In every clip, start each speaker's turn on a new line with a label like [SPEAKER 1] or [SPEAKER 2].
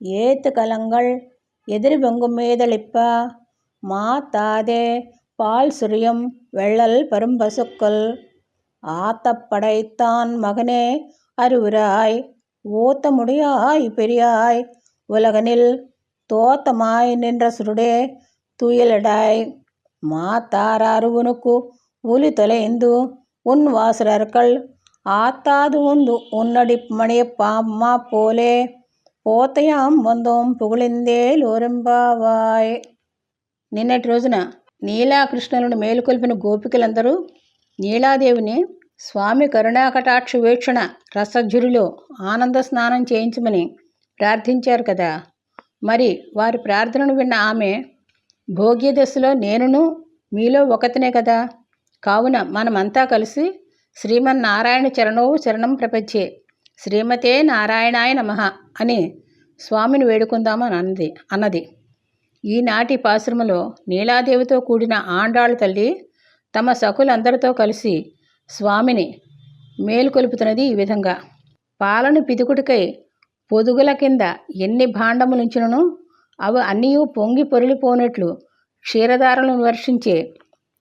[SPEAKER 1] ஏத்துகலங்கள் எதிர்வெங்குமேதளிப்ப மாத்தாதே பால்சுரியும் வெள்ளல் பரும்பசுக்கள். ஆத்தப்படைத்தான் மகனே அறிவுராய் ஓத்த முடியாய் பெரியாய். உலகனில் தோத்தமாய் நின்ற சுருடே துயிலடாய். மாத்தாராறு உனக்கு உலி தொலைந்து உன் வாசரர்கள். ஆத்தாது உந்து உன்னடி மணிய பாம்மா போலே. పోతయాం వందోం పుగులిందే లోరింబావాయ్. నిన్నటి రోజున నీలాకృష్ణులను మేలుకొల్పిన గోపికలందరూ నీలాదేవిని స్వామి కరుణాకటాక్ష వీక్షణ రసజ్జురిలో ఆనంద స్నానం చేయించమని ప్రార్థించారు కదా. మరి వారి ప్రార్థనను విన్న ఆమె భోగ్య దశలో నేనును మీలో ఒకతనే కదా. కావున మనమంతా కలిసి శ్రీమన్నారాయణ చరణో శరణం ప్రపంచే శ్రీమతే నారాయణాయ నమ అని స్వామిని వేడుకుందామని అన్నది అన్నది. ఈనాటి పాశ్రమలో నీలాదేవితో కూడిన ఆండాళ్ళ తల్లి తమ సకులందరితో కలిసి స్వామిని మేలుకొలుపుతున్నది ఈ విధంగా. పాలను పిదుకుడికై పొదుగుల కింద ఎన్ని భాండములుంచినను అవి అన్నీ పొంగి పొరిలిపోనట్లు క్షీరధారలను వర్షించే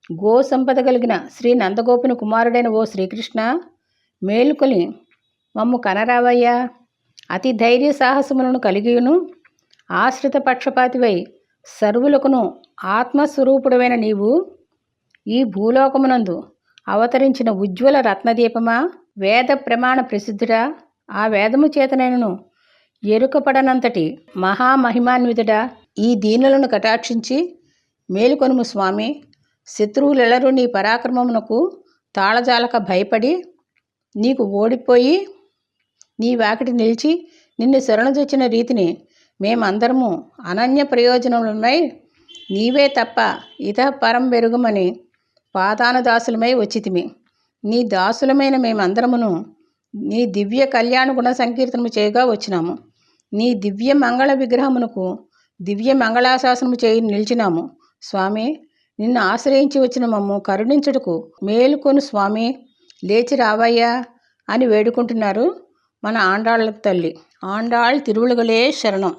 [SPEAKER 1] గో సంపద కలిగిన శ్రీ నందగోపుని కుమారుడైన ఓ శ్రీకృష్ణ మేలుకొని మమ్ము కనరావయ్యా. అతి ధైర్య సాహసములను కలిగియును. ఆశ్రిత పక్షపాతివై సర్వులకును ఆత్మస్వరూపుడమైన నీవు ఈ భూలోకమునందు అవతరించిన ఉజ్వల రత్నదీపమా? వేద ప్రమాణ ప్రసిద్ధుడా? ఆ వేదము చేతనైనను ఎరుకపడనంతటి మహామహిమాన్వితుడా ఈ దీనులను కటాక్షించి మేలుకొనుము స్వామి. శత్రువులెలరు నీ పరాక్రమమునకు తాళజాలక భయపడి నీకు ఓడిపోయి నీ వాకిటి నిలిచి నిన్ను శరణుజొచ్చిన రీతిని మేమందరము అనన్య ప్రయోజనములమై నీవే తప్ప ఇత పరం వెరుగుమని పాదానుదాసులమై వచ్చితిమి. నీ దాసులమైన మేమందరమును నీ దివ్య కళ్యాణ గుణ సంకీర్తనము చేయగా వచ్చినాము. నీ దివ్య మంగళ విగ్రహమునకు దివ్య మంగళాశాసనము చేయి నిలిచినాము. స్వామి నిన్ను ఆశ్రయించి వచ్చిన మమ్ము కరుణించుటకు మేలుకొని స్వామి. లేచి రావయ్యా అని వేడుకుంటున్నారు. మన ఆండాళ్ళ తల్లి ఆండాళ్ తిరువులుగలే శరణం